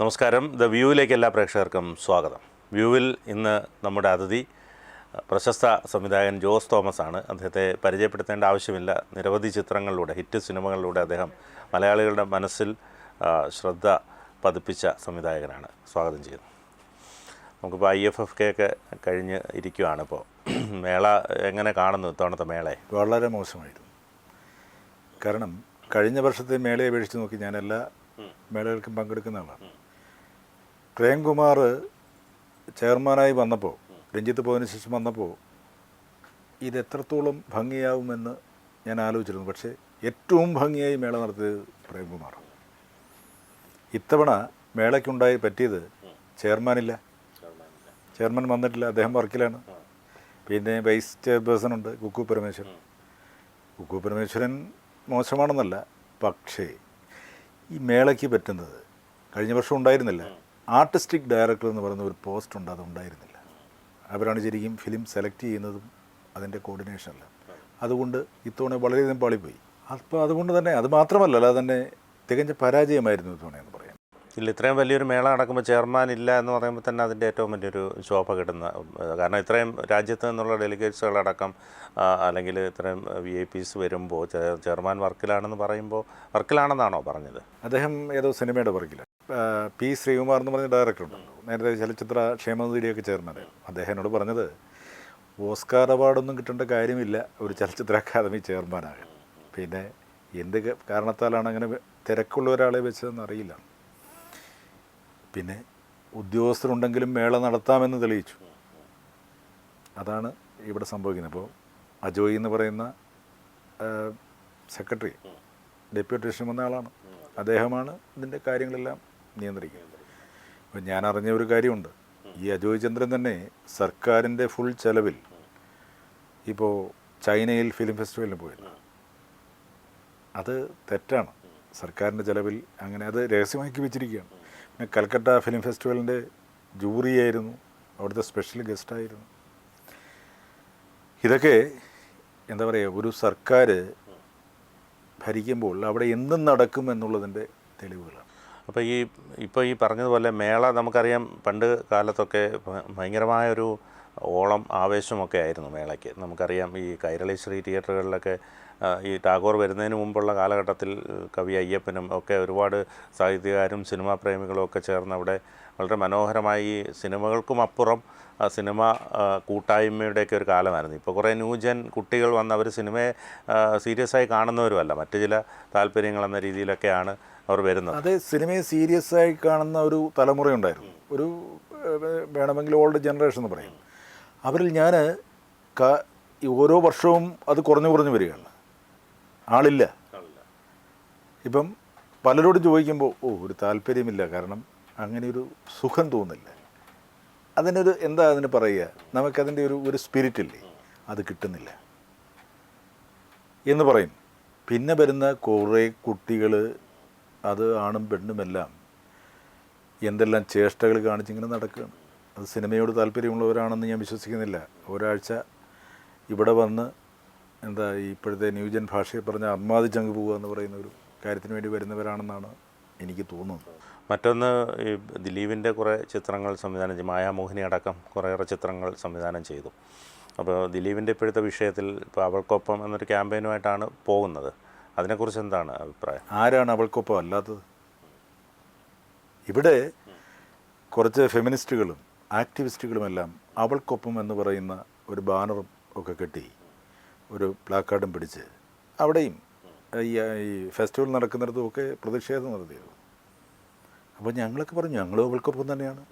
നമസ്കാരം. ദ വ്യൂവിലേക്ക് എല്ലാ പ്രേക്ഷകർക്കും സ്വാഗതം. വ്യൂവിൽ ഇന്ന് നമ്മുടെ അതിഥി പ്രശസ്ത സംവിധായകൻ ജോസ് തോമസ് ആണ്. അദ്ദേഹത്തെ പരിചയപ്പെടുത്തേണ്ട ആവശ്യമില്ല. നിരവധി ചിത്രങ്ങളിലൂടെ ഹിറ്റ് സിനിമകളിലൂടെ അദ്ദേഹം മലയാളികളുടെ മനസ്സിൽ ശ്രദ്ധ പതിപ്പിച്ച സംവിധായകനാണ്. സ്വാഗതം ചെയ്യുന്നു. നമുക്കിപ്പോൾ ഐ എഫ് എഫ് കെ ഒക്കെ കഴിഞ്ഞ് ഇരിക്കുവാണ് ഇപ്പോൾ മേള എങ്ങനെ കാണുന്നു ഇത്തവണത്തെ മേളയെ? വളരെ മോശമായിരുന്നു. കാരണം കഴിഞ്ഞ വർഷത്തെ മേളയെ അപേക്ഷിച്ച് നോക്കി ഞാൻ എല്ലാ മേളകൾക്കും പങ്കെടുക്കുന്ന ആളാണ്. പ്രേംകുമാർ ചെയർമാനായി വന്നപ്പോൾ രഞ്ജിത്ത് പോയതിനു ശേഷം വന്നപ്പോൾ ഇത് എത്രത്തോളം ഭംഗിയാവുമെന്ന് ഞാൻ ആലോചിച്ചിരുന്നു. പക്ഷേ ഏറ്റവും ഭംഗിയായി മേള നടത്തിയത് പ്രേംകുമാർ ഇത്തവണ മേളയ്ക്കുണ്ടായി പറ്റിയത് ചെയർമാനില്ല. ചെയർമാൻ വന്നിട്ടില്ല. അദ്ദേഹം വർക്കിലാണ്. പിന്നെ വൈസ് ചെയർപേഴ്സൺ ഉണ്ട് കുക്കു പരമേശ്വരൻ. കുക്കു പരമേശ്വരൻ മോശമാണെന്നല്ല പക്ഷേ ഈ മേളയ്ക്ക് പറ്റുന്നത് കഴിഞ്ഞ വർഷം ഉണ്ടായിരുന്നില്ല. ആർട്ടിസ്റ്റിക് ഡയറക്ടർ എന്ന് പറയുന്ന ഒരു പോസ്റ്റ് ഉണ്ട് അത് ഉണ്ടായിരുന്നില്ല. അവരാണ് ശരിക്കും ഫിലിം സെലക്ട് ചെയ്യുന്നതും അതിന്റെ കോർഡിനേഷനല്ല അതുകൊണ്ട് ഇത്തവണ വളരെയധികം പാളിപ്പോയി. അപ്പോൾ അതുകൊണ്ട് തന്നെ അത് മാത്രമല്ല അല്ലാതെ തന്നെ തികഞ്ഞ പരാജയമായിരുന്നു ഇത്തവണ എന്ന് പറയാം ഇല്ല ഇത്രയും വലിയൊരു മേള നടക്കുമ്പോൾ ചെയർമാൻ ഇല്ല എന്ന് പറയുമ്പോൾ തന്നെ അതിന്റെ ഏറ്റവും വലിയൊരു ശോഭ കിട്ടുന്ന കാരണം ഇത്രയും രാജ്യത്ത് നിന്നുള്ള ഡെലിഗേറ്റ്സുകളടക്കം അല്ലെങ്കിൽ ഇത്രയും വി ഐ പീസ് വരുമ്പോൾ ചെയർമാൻ വർക്കിലാണെന്ന് പറയുമ്പോൾ വർക്കിലാണെന്നാണോ പറഞ്ഞത്? അദ്ദേഹം ഏതോ സിനിമയുടെ പുറകില്ല പി ശ്രീകുമാർ എന്ന് പറഞ്ഞ ഡയറക്ടർ ഉണ്ടല്ലോ നേരത്തെ ചലച്ചിത്ര ക്ഷേമനിധിയുടെയൊക്കെ ചെയർമാനായിരുന്നു അദ്ദേഹം എന്നോട് പറഞ്ഞത് ഓസ്കാർ അവാർഡൊന്നും കിട്ടേണ്ട കാര്യമില്ല. ഒരു ചലച്ചിത്ര അക്കാദമി ചെയർമാനാകാൻ പിന്നെ എന്ത് കാരണത്താലാണ് അങ്ങനെ തിരക്കുള്ള ഒരാളെ വെച്ചതെന്ന് അറിയില്ല. പിന്നെ ഉദ്യോഗസ്ഥരുണ്ടെങ്കിലും മേള നടത്താമെന്ന് തെളിയിച്ചു. അതാണ് ഇവിടെ സംഭവിക്കുന്നത്. അപ്പോൾ അജോയ് എന്ന് പറയുന്ന സെക്രട്ടറി ഡെപ്യൂട്ടേഷൻ വന്ന ആളാണ്. അദ്ദേഹമാണ് ഇതിന്റെ കാര്യങ്ങളെല്ലാം നിയന്ത്രിക്കുന്നത് അപ്പോൾ ഞാൻ അറിഞ്ഞ ഒരു കാര്യമുണ്ട്. ഈ അജോയ് ചന്ദ്രൻ തന്നെ സർക്കാരിന്റെ ഫുൾ ചെലവിൽ ഇപ്പോൾ ചൈനയിൽ ഫിലിം ഫെസ്റ്റിവലിന് പോയിരുന്നു അത് തെറ്റാണ്. സർക്കാരിന്റെ ചെലവിൽ അങ്ങനെ അത് രഹസ്യമാക്കി വെച്ചിരിക്കുകയാണ്. പിന്നെ കൽക്കട്ട ഫിലിം ഫെസ്റ്റിവലിന്റെ ജൂറിയായിരുന്നു അവിടുത്തെ സ്പെഷ്യൽ ഗസ്റ്റായിരുന്നു ഇതൊക്കെ എന്താ പറയുക ഒരു സർക്കാർ ഭരിക്കുമ്പോൾ അവിടെ എന്തും നടക്കും എന്നുള്ളതിന്റെ തെളിവുകളാണ്. അപ്പോൾ ഈ ഇപ്പോൾ ഈ പറഞ്ഞതുപോലെ മേള നമുക്കറിയാം പണ്ട് കാലത്തൊക്കെ ഭയങ്കരമായൊരു ഓളം ആവേശമൊക്കെ ആയിരുന്നു മേളയ്ക്ക്. നമുക്കറിയാം ഈ കൈരളി ശ്രീ തിയേറ്ററുകളിലൊക്കെ ഈ ടാഗോർ വരുന്നതിന് മുമ്പുള്ള കാലഘട്ടത്തിൽ കവി അയ്യപ്പനും ഒക്കെ ഒരുപാട് സാഹിത്യകാരും സിനിമാ പ്രേമികളും ഒക്കെ ചേർന്ന് അവിടെ വളരെ മനോഹരമായി സിനിമകൾക്കും അപ്പുറം സിനിമ കൂട്ടായ്മയുടെയൊക്കെ ഒരു കാലമായിരുന്നു. ഇപ്പോൾ കുറേ ന്യൂജൻ കുട്ടികൾ വന്ന് അവർ സിനിമയെ സീരിയസ് ആയി കാണുന്നവരുമല്ല. മറ്റു ചില താല്പര്യങ്ങൾ എന്ന രീതിയിലൊക്കെയാണ് അവർ വരുന്നത്. അത് സിനിമയെ സീരിയസ് ആയി കാണുന്ന ഒരു തലമുറയുണ്ടായിരുന്നു. ഒരു വേണമെങ്കിൽ ഓൾഡ് ജനറേഷൻ എന്ന് പറയും. അവരിൽ ഞാൻ ഓരോ വർഷവും അത് കുറഞ്ഞു കുറഞ്ഞു വരികയാണ്. ആളില്ല. ഇപ്പം പലരോടും ചോദിക്കുമ്പോൾ ഓ ഒരു താല്പര്യമില്ല. കാരണം അങ്ങനെ ഒരു സുഖം തോന്നില്ല. അതിനൊരു എന്താ അതിന് പറയുക? നമുക്കതിന്റെ ഒരു ഒരു സ്പിരിറ്റ് ഇല്ലേ അത് കിട്ടുന്നില്ല. എന്ന് പറയും. പിന്നെ വരുന്ന കുറേ കുട്ടികൾ അത് ആണും പെണ്ണുമെല്ലാം എന്തെല്ലാം ചേഷ്ടകൾ കാണിച്ചിങ്ങനെ നടക്കുകയാണ്. അത് സിനിമയോട് താല്പര്യമുള്ളവരാണെന്ന് ഞാൻ വിശ്വസിക്കുന്നില്ല. ഒരാഴ്ച ഇവിടെ വന്ന് എന്താ ഇപ്പോഴത്തെ ന്യൂജൻ ഭാഷയെ പറഞ്ഞ അമ്മാതി ചങ്ക് പോവുക എന്ന് പറയുന്ന ഒരു കാര്യത്തിന് വേണ്ടി വരുന്നവരാണെന്നാണ് എനിക്ക് തോന്നുന്നത്. മറ്റൊന്ന് ഈ ദിലീപിന്റെ കുറേ ചിത്രങ്ങൾ സംവിധാനം ചെയ്തു. മായാമോഹിനി അടക്കം കുറേയേറെ ചിത്രങ്ങൾ സംവിധാനം ചെയ്തു. അപ്പോൾ ദിലീപിന്റെ ഇപ്പോഴത്തെ വിഷയത്തിൽ ഇപ്പോൾ അവൾക്കൊപ്പം എന്നൊരു ക്യാമ്പയിനുമായിട്ടാണ് പോകുന്നത്. അതിനെക്കുറിച്ച് എന്താണ് അഭിപ്രായം? ആരാണ് അവൾക്കൊപ്പം അല്ലാത്തത്? ഇവിടെ കുറച്ച് ഫെമിനിസ്റ്റുകളും ആക്ടിവിസ്റ്റുകളുമെല്ലാം അവൾക്കൊപ്പം എന്ന് പറയുന്ന ഒരു ബാനറും ഒക്കെ കെട്ടി ഒരു പ്ലാക്കാർഡും പിടിച്ച് അവിടെയും ഈ ഫെസ്റ്റിവൽ നടക്കുന്നിടത്തും ഒക്കെ പ്രതിഷേധം നടത്തിയത് അപ്പോൾ ഞങ്ങളൊക്കെ പറഞ്ഞു ഞങ്ങളും അവൾക്കൊപ്പം തന്നെയാണ്.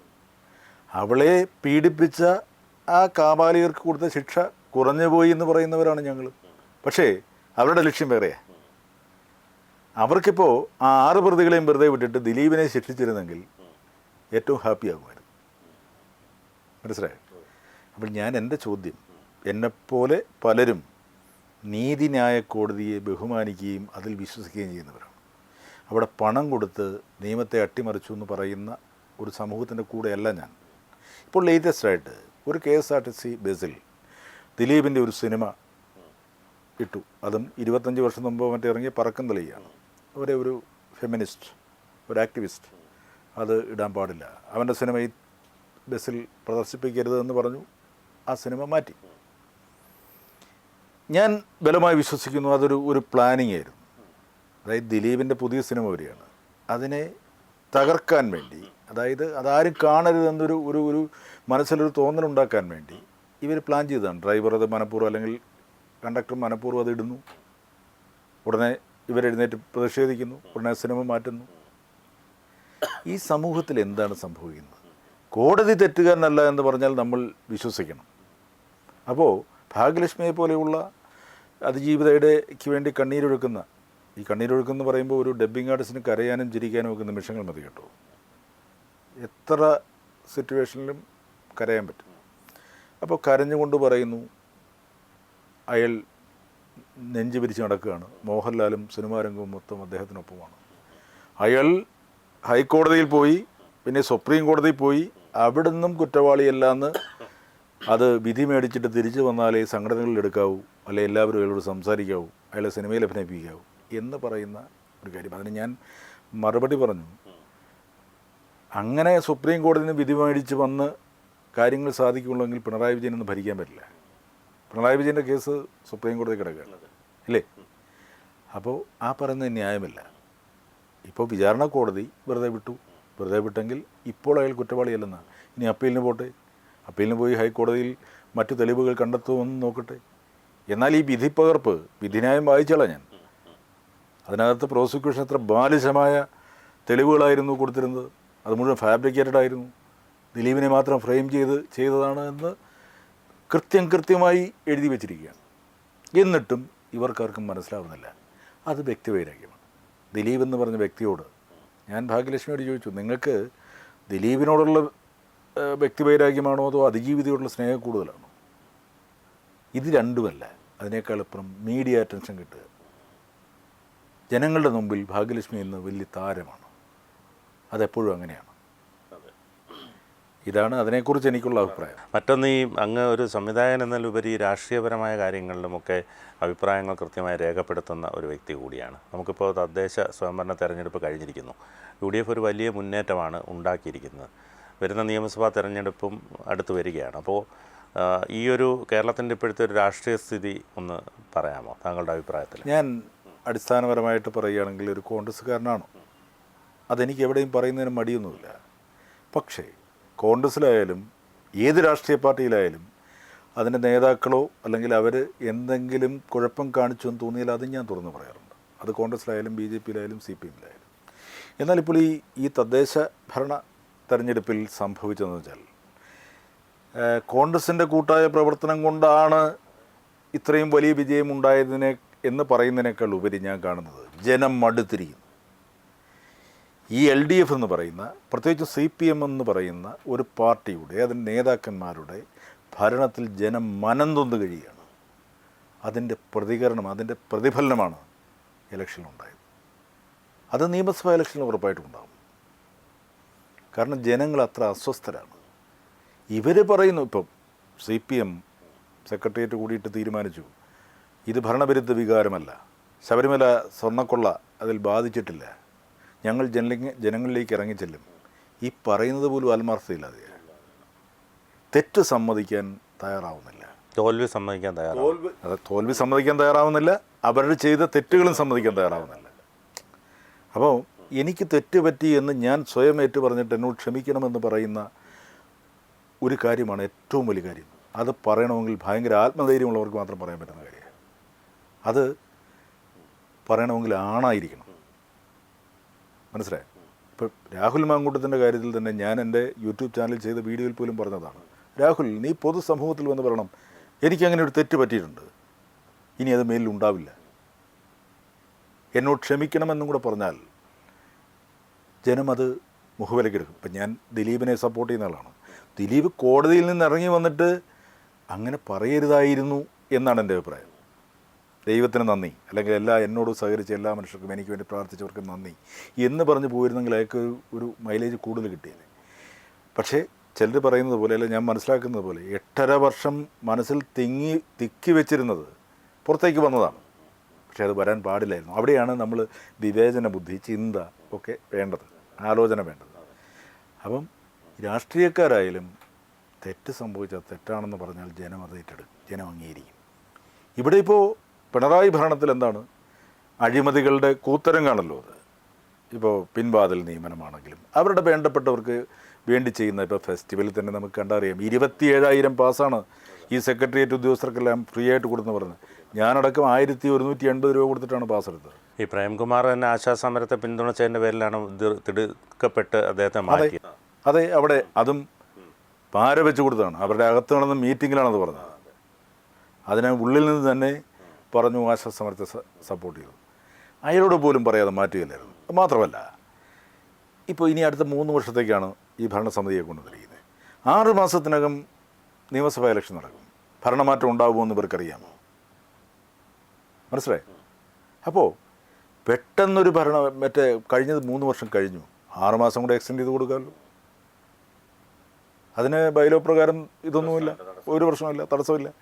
അവളെ പീഡിപ്പിച്ച ആ കാബാലികർക്ക് കൊടുത്ത ശിക്ഷ കുറഞ്ഞു പോയി എന്ന് പറയുന്നവരാണ് ഞങ്ങൾ. പക്ഷേ അവരുടെ ലക്ഷ്യം വേറെയാണ് അവർക്കിപ്പോൾ ആ ആറ് പ്രതികളെയും വെറുതെ വിട്ടിട്ട് ദിലീപിനെ ശിക്ഷിച്ചിരുന്നെങ്കിൽ ഏറ്റവും ഹാപ്പി ആകുമായിരുന്നു. മനസ്സിലായോ? അപ്പോൾ ഞാൻ എന്റെ ചോദ്യം എന്നെപ്പോലെ പലരും നീതിന്യായ കോടതിയെ ബഹുമാനിക്കുകയും അതിൽ വിശ്വസിക്കുകയും ചെയ്യുന്നവരാണ്. അവിടെ പണം കൊടുത്ത് നിയമത്തെ അട്ടിമറിച്ചു എന്ന് പറയുന്ന ഒരു സമൂഹത്തിന്റെ കൂടെയല്ല ഞാൻ. ഇപ്പോൾ ലേറ്റസ്റ്റ് ആയിട്ട് ഒരു K S R T C ബസ്സിൽ ദിലീപിന്റെ ഒരു സിനിമ ഇട്ടു. അതും ഇരുപത്തഞ്ച് വർഷം മുമ്പ് മറ്റേ ഇറങ്ങിയ പറക്കം തെളിയാണ് അവരെ ഒരു ഫെമിനിസ്റ്റ് ഒരു ആക്ടിവിസ്റ്റ് അത് ഇടാൻ പാടില്ല. അവന്റെ സിനിമ ഈ ബസ്സിൽ പ്രദർശിപ്പിക്കരുത് എന്ന് പറഞ്ഞു ആ സിനിമ മാറ്റി. ഞാൻ ബലമായി വിശ്വസിക്കുന്നു അതൊരു ഒരു പ്ലാനിങ് ആയിരുന്നു. അതായത് ദിലീപിന്റെ പുതിയ സിനിമ വരികയാണ്. അതിനെ തകർക്കാൻ വേണ്ടി അതായത് അതാരും കാണരുതെന്നൊരു ഒരു ഒരു മനസ്സിലൊരു തോന്നലുണ്ടാക്കാൻ വേണ്ടി ഇവർ പ്ലാൻ ചെയ്തതാണ്. ഡ്രൈവർ അത് മനഃപൂർവം അല്ലെങ്കിൽ കണ്ടക്ടർ മനഃപൂർവം അത് ഇടുന്നു. ഉടനെ ഇവരെഴുന്നേറ്റ് പ്രതിഷേധിക്കുന്നു ഉടനെ സിനിമ മാറ്റുന്നു. ഈ സമൂഹത്തിൽ എന്താണ് സംഭവിക്കുന്നത്? കോടതി തെറ്റുകാരനല്ല എന്ന് പറഞ്ഞാൽ നമ്മൾ വിശ്വസിക്കണം. അപ്പോൾ ഭാഗ്യലക്ഷ്മിയെ പോലെയുള്ള അതിജീവിതയുടെക്ക് വേണ്ടി കണ്ണീരൊഴുക്കുന്ന ഈ കണ്ണീരൊഴുക്കുന്ന പറയുമ്പോൾ ഒരു ഡബ്ബിംഗ് ആർട്ടിസ്റ്റിന് കരയാനും ചിരിക്കാനും ഒക്കെ നിമിഷങ്ങൾ മതി കേട്ടോ. എത്ര സിറ്റുവേഷനിലും കരയാൻ പറ്റും. അപ്പോൾ കരഞ്ഞുകൊണ്ട് പറയുന്നു അയാൾ നെഞ്ച് പിരിച്ച് നടക്കുകയാണ്. മോഹൻലാലും സിനിമാ രംഗവും മൊത്തം അദ്ദേഹത്തിനൊപ്പമാണ്. അയാൾ ഹൈക്കോടതിയിൽ പോയി പിന്നെ സുപ്രീം കോടതിയിൽ പോയി അവിടുന്നും കുറ്റവാളിയല്ലാന്ന് അത് വിധി മേടിച്ചിട്ട് തിരിച്ചു വന്നാലേ സംഘടനകളിൽ എടുക്കാവൂ അല്ലെ എല്ലാവരും അയാളോട് സംസാരിക്കാവൂ അയാളെ സിനിമയിൽ അഭിനയിപ്പിക്കാവൂ എന്ന് പറയുന്ന ഒരു കാര്യം. അതിന് ഞാൻ മറുപടി പറഞ്ഞു. അങ്ങനെ സുപ്രീം കോടതിയിൽ നിന്ന് വിധി മേടിച്ച് വന്ന് കാര്യങ്ങൾ സാധിക്കുള്ളെങ്കിൽ പിണറായി വിജയനൊന്നും ഭരിക്കാൻ പറ്റില്ല. പിണറായി വിജയന്റെ കേസ് സുപ്രീം കോടതി കിടക്കുകയാണ്. ഇല്ലേ അപ്പോൾ ആ പറയുന്നത് ന്യായമല്ല. ഇപ്പോൾ വിചാരണ കോടതി വെറുതെ വിട്ടു. വെറുതെ വിട്ടെങ്കിൽ ഇപ്പോൾ അയാൾ കുറ്റവാളിയല്ലെന്നാണ്. ഇനി അപ്പീലിന് പോട്ടെ. അപ്പീലിന് പോയി ഹൈക്കോടതിയിൽ മറ്റു തെളിവുകൾ കണ്ടെത്തുമെന്ന് നോക്കട്ടെ. എന്നാൽ ഈ വിധി വിധിപ്പകർപ്പ് വിധിന്യായം വായിച്ചാളാ ഞാൻ. അതിനകത്ത് പ്രോസിക്യൂഷൻ എത്ര ബാലിശമായ തെളിവുകളായിരുന്നു കൊടുത്തിരുന്നത്. അത് മുഴുവൻ ഫാബ്രിക്കേറ്റഡ് ആയിരുന്നു. ദിലീപിനെ മാത്രം ഫ്രെയിം ചെയ്ത് ചെയ്തതാണ് എന്ന് കൃത്യം കൃത്യമായി എഴുതി വച്ചിരിക്കുകയാണ്. എന്നിട്ടും ഇവർക്കാർക്കും മനസ്സിലാവുന്നില്ല. അത് വ്യക്തിവൈരാഗ്യമാണ്. ദിലീപ് എന്ന് പറഞ്ഞ വ്യക്തിയോട് ഞാൻ ഭാഗ്യലക്ഷ്മിയോട് ചോദിച്ചു നിങ്ങൾക്ക് ദിലീപിനോടുള്ള വ്യക്തിവൈരാഗ്യമാണോ അതോ അതിജീവിതയോടുള്ള സ്നേഹം കൂടുതലാണോ? ഇത് രണ്ടുമല്ല അതിനേക്കാൾ അപ്പുറം മീഡിയ അറ്റൻഷൻ കിട്ടുക. ജനങ്ങളുടെ മുമ്പിൽ ഭാഗ്യലക്ഷ്മി എന്ന വലിയ താരമാണ്. അതെപ്പോഴും അങ്ങനെയാണ്. ഇതാണ് അതിനെക്കുറിച്ച് എനിക്കുള്ള അഭിപ്രായം. മറ്റൊന്ന് ഈ അങ്ങ് ഒരു സംവിധായകൻ എന്നതിലുപരി രാഷ്ട്രീയപരമായ കാര്യങ്ങളിലുമൊക്കെ അഭിപ്രായങ്ങൾ കൃത്യമായി രേഖപ്പെടുത്തുന്ന ഒരു വ്യക്തി കൂടിയാണ്. നമുക്കിപ്പോൾ തദ്ദേശ സ്വയംഭരണ തെരഞ്ഞെടുപ്പ് കഴിഞ്ഞിരിക്കുന്നു. യു ഡി എഫ് ഒരു വലിയ മുന്നേറ്റമാണ് ഉണ്ടാക്കിയിരിക്കുന്നത്. വരുന്ന നിയമസഭാ തെരഞ്ഞെടുപ്പും അടുത്ത് വരികയാണ്. അപ്പോൾ ഈ ഒരു കേരളത്തിന്റെ ഇപ്പോഴത്തെ ഒരു രാഷ്ട്രീയ സ്ഥിതി ഒന്ന് പറയാമോ? താങ്കളുടെ അഭിപ്രായത്തിൽ. ഞാൻ അടിസ്ഥാനപരമായിട്ട് പറയുകയാണെങ്കിൽ ഒരു കോൺഗ്രസ്സുകാരനാണ്? അതെനിക്ക് എവിടെയും പറയുന്നതിന് മടിയൊന്നുമില്ല. പക്ഷേ കോൺഗ്രസ്സിലായാലും ഏത് രാഷ്ട്രീയ പാർട്ടിയിലായാലും അതിന്റെ നേതാക്കളോ അല്ലെങ്കിൽ അവർ എന്തെങ്കിലും കുഴപ്പം കാണിച്ചു എന്ന് തോന്നിയാൽ അത് ഞാൻ തുറന്നു പറയാറുണ്ട്. അത് കോൺഗ്രസ്സിലായാലും ബി ജെ പിയിലായാലും സി പി എമ്മിലായാലും. എന്നാൽ ഇപ്പോൾ ഈ ഈ തദ്ദേശ ഭരണ തെരഞ്ഞെടുപ്പിൽ സംഭവിച്ചതെന്ന് വെച്ചാൽ കോൺഗ്രസിന്റെ കൂട്ടായ പ്രവർത്തനം കൊണ്ടാണ് ഇത്രയും വലിയ വിജയം ഉണ്ടായതിനെ എന്ന് പറയുന്നതിനേക്കാൾ ഉപരി ഞാൻ കാണുന്നത് ജനം മടുത്തിരിക്കുന്നു. ഈ എൽ ഡി എഫ് എന്ന് പറയുന്ന പ്രത്യേകിച്ച് സി പി എം എന്ന് പറയുന്ന ഒരു പാർട്ടിയുടെ അതിന്റെ നേതാക്കന്മാരുടെ ഭരണത്തിൽ ജനം മനം തൊന്ന് കഴിയുകയാണ്. അതിന്റെ പ്രതികരണം അതിന്റെ പ്രതിഫലനമാണ് ഇലക്ഷനിലുണ്ടായത് അത് നിയമസഭാ ഇലക്ഷനിൽ ഉറപ്പായിട്ടും ഉണ്ടാകും. കാരണം ജനങ്ങൾ അത്ര അസ്വസ്ഥരാണ്. ഇവർ പറയുന്നു ഇപ്പം സി പി എം സെക്രട്ടേറിയറ്റ് കൂടിയിട്ട് തീരുമാനിച്ചു. ഇത് ഭരണവിരുദ്ധ വികാരമല്ല. ശബരിമല സ്വർണക്കൊള്ള അതിൽ ബാധിച്ചിട്ടില്ല. ഞങ്ങൾ ജനലിങ് ജനങ്ങളിലേക്ക് ഇറങ്ങിച്ചെല്ലും ഈ പറയുന്നത് പോലും ആത്മാർത്ഥതയില്ലാതെ. തെറ്റ് സമ്മതിക്കാൻ തയ്യാറാവുന്നില്ല. തോൽവി സമ്മതിക്കാൻ തയ്യാറാവും. അത് തോൽവി സമ്മതിക്കാൻ തയ്യാറാവുന്നില്ല. അവർ ചെയ്ത തെറ്റുകളും സമ്മതിക്കാൻ തയ്യാറാവുന്നില്ല. അപ്പോൾ എനിക്ക് തെറ്റ് പറ്റി എന്ന് ഞാൻ സ്വയം ഏറ്റു പറഞ്ഞിട്ട് എന്നോട് ക്ഷമിക്കണമെന്ന് പറയുന്ന ഒരു കാര്യമാണ് ഏറ്റവും വലിയ കാര്യം. അത് പറയണമെങ്കിൽ ഭയങ്കര ആത്മധൈര്യമുള്ളവർക്ക് മാത്രം പറയാൻ പറ്റുന്ന കാര്യമാണ്. അത് പറയണമെങ്കിൽ ആണായിരിക്കണം. മനസ്സിലായോ? ഇപ്പോൾ രാഹുൽ മാങ്കൂട്ടത്തിന്റെ കാര്യത്തിൽ തന്നെ ഞാൻ എന്റെ യൂട്യൂബ് ചാനലിൽ ചെയ്ത വീഡിയോയിൽ പോലും പറഞ്ഞതാണ്. രാഹുൽ നീ പൊതുസമൂഹത്തിൽ വന്ന് പറയണം എനിക്കങ്ങനെ ഒരു തെറ്റ് പറ്റിയിട്ടുണ്ട്. ഇനി അത് മേലിൽ ഉണ്ടാവില്ല. എന്നോട് ക്ഷമിക്കണമെന്നും കൂടെ പറഞ്ഞാൽ ജനം അത് മുഖവിലക്കെടുക്കും ഇപ്പം ഞാൻ ദിലീപിനെ സപ്പോർട്ട് ചെയ്യുന്ന ആളാണ്. ദിലീപ് കോടതിയിൽ നിന്ന് ഇറങ്ങി വന്നിട്ട് അങ്ങനെ പറയരുതായിരുന്നു എന്നാണ് എന്റെ അഭിപ്രായം. ദൈവത്തിന് നന്ദി. അല്ലെങ്കിൽ എല്ലാ എന്നോട് സഹകരിച്ച എല്ലാ മനുഷ്യർക്കും എനിക്ക് വേണ്ടി പ്രാർത്ഥിച്ചവർക്കും നന്ദി. എന്ന് പറഞ്ഞ് പോയിരുന്നെങ്കിൽ അയാൾക്ക് ഒരു മൈലേജ് കൂടുതൽ കിട്ടിയത് പക്ഷേ ചിലർ പറയുന്നത് പോലെ അല്ല ഞാൻ മനസ്സിലാക്കുന്നത് പോലെ എട്ടര വർഷം മനസ്സിൽ തിങ്ങി തിക്കി വെച്ചിരുന്നത് പുറത്തേക്ക് വന്നതാണ്. പക്ഷേ അത് വരാൻ പാടില്ലായിരുന്നു. അവിടെയാണ് നമ്മൾ വിവേചന ബുദ്ധി ചിന്ത ഒക്കെ വേണ്ടത് ആലോചന വേണ്ടത്. അപ്പം രാഷ്ട്രീയക്കാരായാലും തെറ്റ് സംഭവിച്ചാൽ തെറ്റാണെന്ന് പറഞ്ഞാൽ ജനം അത് ഏറ്റെടുക്കും ജനം അംഗീകരിക്കും. ഇവിടെ ഇപ്പോൾ പിണറായി ഭരണത്തിൽ എന്താണ്? അഴിമതികളുടെ കൂത്തരങ്ങാണല്ലോ അത്. ഇപ്പോൾ പിൻവാതിൽ നിയമനമാണെങ്കിലും അവരുടെ വേണ്ടപ്പെട്ടവർക്ക് വേണ്ടി ചെയ്യുന്ന ഇപ്പോൾ ഫെസ്റ്റിവലിൽ തന്നെ നമുക്ക് കണ്ടറിയാം. ഇരുപത്തിയേഴായിരം പാസ്സാണ് ഈ സെക്രട്ടേറിയറ്റ് ഉദ്യോഗസ്ഥർക്കെല്ലാം ഫ്രീ ആയിട്ട് കൊടുത്തെന്ന് പറഞ്ഞത് ഞാനടക്കം ആയിരത്തി ഒരുന്നൂറ്റി എൺപത് രൂപ കൊടുത്തിട്ടാണ് പാസ് എടുത്തത് ഈ പ്രേംകുമാർ തന്നെ ആശാസമരത്തെ പിന്തുണച്ചതിന്റെ പേരിലാണ് തിടുക്കപ്പെട്ട് അദ്ദേഹത്തെ മാറ്റിയത്. അതെ അവിടെ അതും പാര വെച്ച് കൊടുത്തതാണ്. അവരുടെ അകത്ത് നടന്ന മീറ്റിങ്ങിലാണത് പറഞ്ഞത്. അതിനെ ഉള്ളിൽ നിന്ന് തന്നെ പറഞ്ഞു ആശാ സമരത്തെ സപ്പോർട്ട് ചെയ്തു. അയാളോട് പോലും പറയാതെ മാറ്റുകയില്ലായിരുന്നു. മാത്രമല്ല ഇപ്പോൾ ഇനി അടുത്ത മൂന്ന് വർഷത്തേക്കാണ് ഈ ഭരണസമിതിയെ കൊണ്ടുവന്നിരിക്കുന്നത് ആറ് മാസത്തിനകം നിയമസഭാ ഇലക്ഷൻ നടക്കും. ഭരണമാറ്റം ഉണ്ടാകുമെന്ന് ഇവർക്കറിയാമോ? മനസ്സിലായി? അപ്പോൾ പെട്ടെന്നൊരു ഭരണ മറ്റേ കഴിഞ്ഞത് മൂന്ന് വർഷം കഴിഞ്ഞു. ആറ് മാസം കൂടെ എക്സ്റ്റെൻഡ് ചെയ്ത് കൊടുക്കാമല്ലോ. അതിന് ബൈലോ പ്രകാരം ഇതൊന്നുമില്ല. ഒരു പ്രശ്നമില്ല തടസ്സമില്ല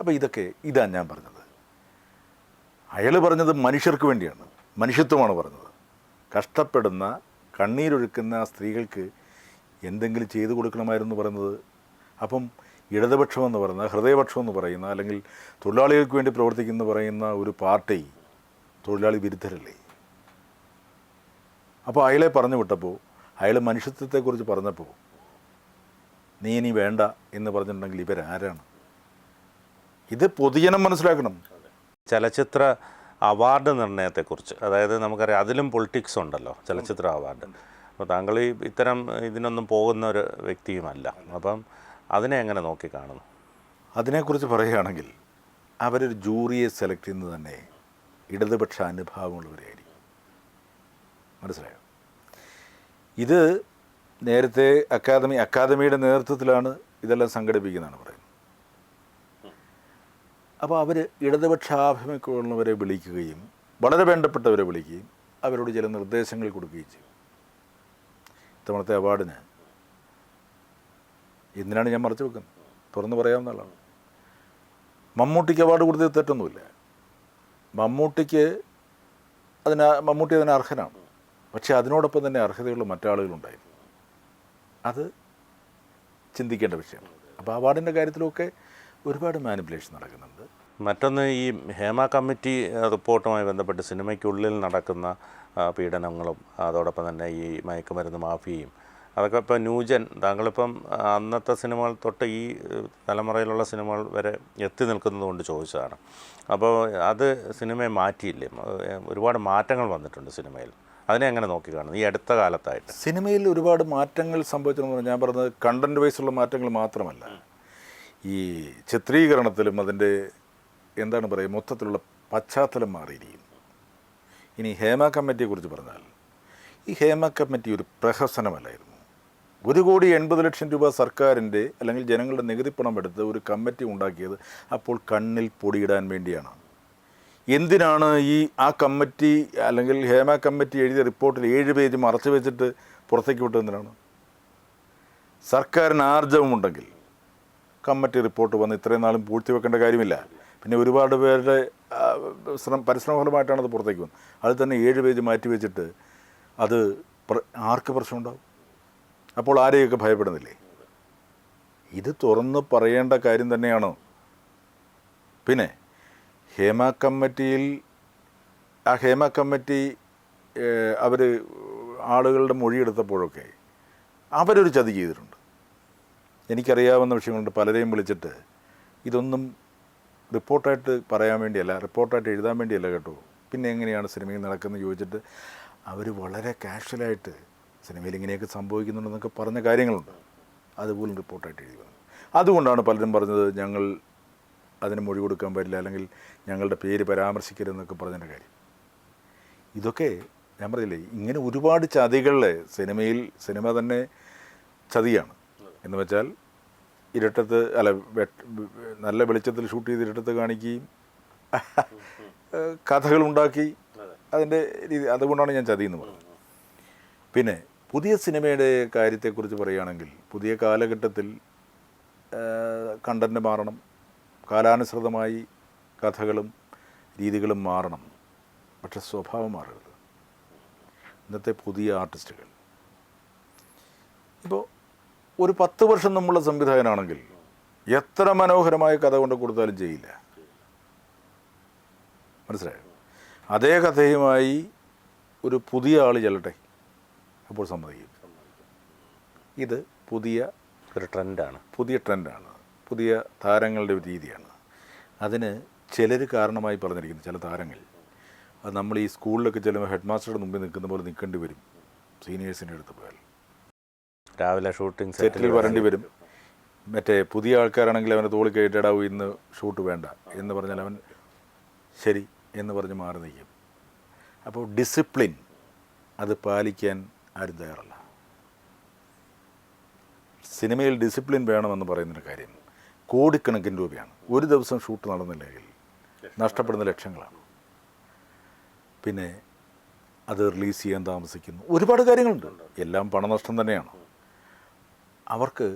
അപ്പോൾ ഇതൊക്കെ ഇതാണ് ഞാൻ പറഞ്ഞത്. അയാൾ പറഞ്ഞത് മനുഷ്യർക്ക് വേണ്ടിയാണ് മനുഷ്യത്വമാണ് പറഞ്ഞത്. കഷ്ടപ്പെടുന്ന കണ്ണീരൊഴുക്കുന്ന സ്ത്രീകൾക്ക് എന്തെങ്കിലും ചെയ്തു കൊടുക്കണമായിരുന്നു പറയുന്നത് അപ്പം ഇടതുപക്ഷം എന്ന് പറയുന്ന ഹൃദയപക്ഷം എന്ന് പറയുന്ന അല്ലെങ്കിൽ തൊഴിലാളികൾക്ക് വേണ്ടി പ്രവർത്തിക്കുന്ന പറയുന്ന ഒരു പാർട്ടി തൊഴിലാളി വിരുദ്ധരല്ലേ? അപ്പോൾ അയാളെ പറഞ്ഞു വിട്ടപ്പോൾ അയാൾ മനുഷ്യത്വത്തെക്കുറിച്ച് പറഞ്ഞപ്പോൾ നീ ഇനി വേണ്ട എന്ന് പറഞ്ഞിട്ടുണ്ടെങ്കിൽ ഇവരാരാണ്? ഇത് പൊതുജനം മനസ്സിലാക്കണം. ചലച്ചിത്ര അവാർഡ് നിർണയത്തെക്കുറിച്ച്. അതായത് നമുക്കറിയാം അതിലും പൊളിറ്റിക്സ് ഉണ്ടല്ലോ ചലച്ചിത്ര അവാർഡ്. അപ്പോൾ താങ്കൾ ഈ ഇത്തരം ഇതിനൊന്നും പോകുന്ന ഒരു വ്യക്തിയുമല്ല. അപ്പം അതിനെ എങ്ങനെ നോക്കി കാണുന്നു അതിനെക്കുറിച്ച് പറയുകയാണെങ്കിൽ അവരൊരു ജൂറിയെ സെലക്ട് ചെയ്യുന്നത് തന്നെ ഇടതുപക്ഷ അനുഭാവമുള്ളവരായിരിക്കും മനസ്സിലായോ? ഇത് നേരത്തെ അക്കാദമി അക്കാദമിയുടെ നേതൃത്വത്തിലാണ് ഇതെല്ലാം സംഘടിപ്പിക്കുന്നതാണ് പറയുന്നത്. അപ്പോൾ അവർ ഇടതുപക്ഷ ആഭിമുഖ്യമുള്ളവരെ വിളിക്കുകയും വളരെ വേണ്ടപ്പെട്ടവരെ വിളിക്കുകയും അവരോട് ചില നിർദ്ദേശങ്ങൾ കൊടുക്കുകയും ചെയ്യും ഇത്തവണത്തെ അവാർഡിന് എന്തിനാണ് ഞാൻ മറച്ചു വെക്കുന്നത്? തുറന്നു പറയാവുന്ന ആളാണ് മമ്മൂട്ടിക്ക് അവാർഡ് കൊടുത്തത് തെറ്റൊന്നുമില്ല. മമ്മൂട്ടിക്ക് അതിന് മമ്മൂട്ടി അതിന് അർഹനാണ്. പക്ഷേ അതിനോടൊപ്പം തന്നെ അർഹതയുള്ള മറ്റാളുകളുണ്ടായിരുന്നു. അത് ചിന്തിക്കേണ്ട വിഷയമാണ്. അപ്പോൾ അവാർഡിന്റെ കാര്യത്തിലൊക്കെ ഒരുപാട് മാനിപ്പുലേഷൻ നടക്കുന്നുണ്ട്. മറ്റൊന്ന് ഈ ഹേമ കമ്മിറ്റി റിപ്പോർട്ടുമായി ബന്ധപ്പെട്ട് സിനിമയ്ക്കുള്ളിൽ നടക്കുന്ന പീഡനങ്ങളും അതോടൊപ്പം തന്നെ ഈ മയക്കുമരുന്ന് മാഫിയയും അതൊക്കെ ഇപ്പോൾ ന്യൂജൻ താങ്കളിപ്പം അന്നത്തെ സിനിമകൾ തൊട്ട് ഈ തലമുറയിലുള്ള സിനിമകൾ വരെ എത്തി നിൽക്കുന്നതുകൊണ്ട് ചോദിച്ചതാണ്. അപ്പോൾ അത് സിനിമയെ മാറ്റിയില്ലേ? ഒരുപാട് മാറ്റങ്ങൾ വന്നിട്ടുണ്ട് സിനിമയിൽ. അതിനെ എങ്ങനെ നോക്കി കാണുന്നു? ഈ അടുത്ത കാലത്തായിട്ട്. സിനിമയിൽ ഒരുപാട് മാറ്റങ്ങൾ സംഭവിച്ചെന്ന് പറഞ്ഞാൽ ഞാൻ പറഞ്ഞത് കണ്ടന്റ് വൈസുള്ള മാറ്റങ്ങൾ മാത്രമല്ല. ഈ ചിത്രീകരണത്തിലും അതിന്റെ എന്താണ് പറയുക മൊത്തത്തിലുള്ള പശ്ചാത്തലം മാറിയിരിക്കുന്നു. ഇനി ഹേമ കമ്മിറ്റിയെക്കുറിച്ച് പറഞ്ഞാൽ ഈ ഹേമ കമ്മിറ്റി ഒരു പ്രഹസനമല്ലായിരുന്നു. ഒരു കോടി എൺപത് ലക്ഷം രൂപ സർക്കാരിന്റെ അല്ലെങ്കിൽ ജനങ്ങളുടെ നികുതി പണം എടുത്ത് ഒരു കമ്മിറ്റി ഉണ്ടാക്കിയത് അപ്പോൾ കണ്ണിൽ പൊടിയിടാൻ വേണ്ടിയാണ്. എന്തിനാണ് ഈ ആ കമ്മിറ്റി അല്ലെങ്കിൽ ഹേമ കമ്മിറ്റി എഴുതിയ റിപ്പോർട്ടിൽ ഏഴ് പേജ് മറച്ചു വെച്ചിട്ട് പുറത്തേക്ക് വിട്ടത് എന്തിനാണ്? സർക്കാരിന് ആർജവമുണ്ടെങ്കിൽ കമ്മിറ്റി റിപ്പോർട്ട് വന്ന് ഇത്രയും നാളും പൂഴ്ത്തിവെക്കേണ്ട കാര്യമില്ല. പിന്നെ ഒരുപാട് പേരുടെ ശ്രമ പരിശ്രമഫലമായിട്ടാണ് അത് പുറത്തേക്ക് വന്നത്. അതിൽ തന്നെ ഏഴ് പേജ് മാറ്റി വെച്ചിട്ട് അത് ആർക്ക് പ്രശ്നമുണ്ടാവും? അപ്പോൾ ആരെയൊക്കെ ഭയപ്പെടുന്നില്ലേ? ഇത് തുറന്ന് പറയേണ്ട കാര്യം തന്നെയാണ്? പിന്നെ ഹേമ കമ്മിറ്റിയിൽ ആ ഹേമ കമ്മിറ്റി അവർ ആളുകളുടെ മൊഴിയെടുത്തപ്പോഴൊക്കെ അവരൊരു ചതി ചെയ്തിട്ടുണ്ട്. എനിക്കറിയാവുന്ന വിഷയങ്ങളുണ്ട്. പലരെയും വിളിച്ചിട്ട് ഇതൊന്നും റിപ്പോർട്ടായിട്ട് പറയാൻ വേണ്ടിയല്ല റിപ്പോർട്ടായിട്ട് എഴുതാൻ വേണ്ടിയല്ല കേട്ടോ. പിന്നെ എങ്ങനെയാണ് സിനിമയിൽ നടക്കുന്നത് ചോദിച്ചിട്ട് അവർ വളരെ കാഷ്വലായിട്ട് സിനിമയിൽ ഇങ്ങനെയൊക്കെ സംഭവിക്കുന്നുണ്ടെന്നൊക്കെ പറഞ്ഞ കാര്യങ്ങളുണ്ട്. അതുപോലും റിപ്പോർട്ടായിട്ട് എഴുതി വന്നു. അതുകൊണ്ടാണ് പലരും പറഞ്ഞത് ഞങ്ങൾ അതിന് മൊഴി കൊടുക്കാൻ പറ്റില്ല അല്ലെങ്കിൽ ഞങ്ങളുടെ പേര് പരാമർശിക്കരുതെന്നൊക്കെ പറഞ്ഞതിന്റെ കാര്യം. ഇതൊക്കെ ഞാൻ പറഞ്ഞില്ലേ ഇങ്ങനെ ഒരുപാട് ചതികളിലെ സിനിമയിൽ സിനിമ തന്നെ ചതിയാണ്. എന്ന് വെച്ചാൽ ഇരട്ടത്ത് അല്ല നല്ല വെളിച്ചത്തിൽ ഷൂട്ട് ചെയ്ത് ഇരട്ടത്ത് കാണിക്കുകയും കഥകളുണ്ടാക്കി അതിന്റെ രീതി അതുകൊണ്ടാണ് ഞാൻ ചതിയെന്ന് പറഞ്ഞത്. പിന്നെ പുതിയ സിനിമയുടെ കാര്യത്തെക്കുറിച്ച് പറയുകയാണെങ്കിൽ പുതിയ കാലഘട്ടത്തിൽ കണ്ടന്റ് മാറണം കാലാനുസൃതമായി കഥകളും രീതികളും മാറണം പക്ഷെ സ്വഭാവം മാറരുത്. ഇന്നത്തെ പുതിയ ആർട്ടിസ്റ്റുകൾ. ഇപ്പോൾ ഒരു പത്ത് വർഷം നമ്മളുടെ സംവിധായകനാണെങ്കിൽ എത്ര മനോഹരമായ കഥ കൊണ്ട് കൊടുത്താലും ചെയ്യില്ല മനസ്സിലായോ? അതേ കഥയുമായി ഒരു പുതിയ ആൾ ചെല്ലട്ടെ? അപ്പോൾ സമ്മതിക്കും. ഇത് പുതിയ ഒരു ട്രെൻഡാണ്. പുതിയ ട്രെൻഡാണ്. പുതിയ താരങ്ങളുടെ ഒരു രീതിയാണ്. അതിന് ചിലർ കാരണമായി പറഞ്ഞിരിക്കുന്നു ചില താരങ്ങൾ. അത് നമ്മൾ ഈ സ്കൂളിലൊക്കെ ചെല്ലുമ്പോൾ ഹെഡ് മാസ്റ്ററുടെ മുമ്പിൽ നിൽക്കുന്ന പോലെ നിൽക്കേണ്ടി വരും. സീനിയേഴ്സിന്റെ അടുത്ത് പോയാൽ. രാവിലെ ഷൂട്ടിംഗ് സെറ്റിൽ വരേണ്ടി വരും. മറ്റേ പുതിയ ആൾക്കാരാണെങ്കിൽ അവനെ തോളി കയറ്റിടാവൂ ഇന്ന് ഷൂട്ട് വേണ്ട എന്ന് പറഞ്ഞാൽ അവൻ ശരി എന്ന് പറഞ്ഞ് മാറി നിൽക്കും. അപ്പോൾ ഡിസിപ്ലിൻ അത് പാലിക്കാൻ ആരും തയ്യാറല്ല. സിനിമയിൽ ഡിസിപ്ലിൻ വേണമെന്ന് പറയുന്നൊരു കാര്യം കോടിക്കണക്കിന് രൂപയാണ്. ഒരു ദിവസം ഷൂട്ട് നടന്നില്ലെങ്കിൽ നഷ്ടപ്പെടുന്ന ലക്ഷങ്ങളാണ്. പിന്നെ അത് റിലീസ് ചെയ്യാൻ താമസിക്കുന്നു. ഒരുപാട് കാര്യങ്ങളുണ്ട്. എല്ലാം പണനഷ്ടം തന്നെയാണ്. അവർക്ക്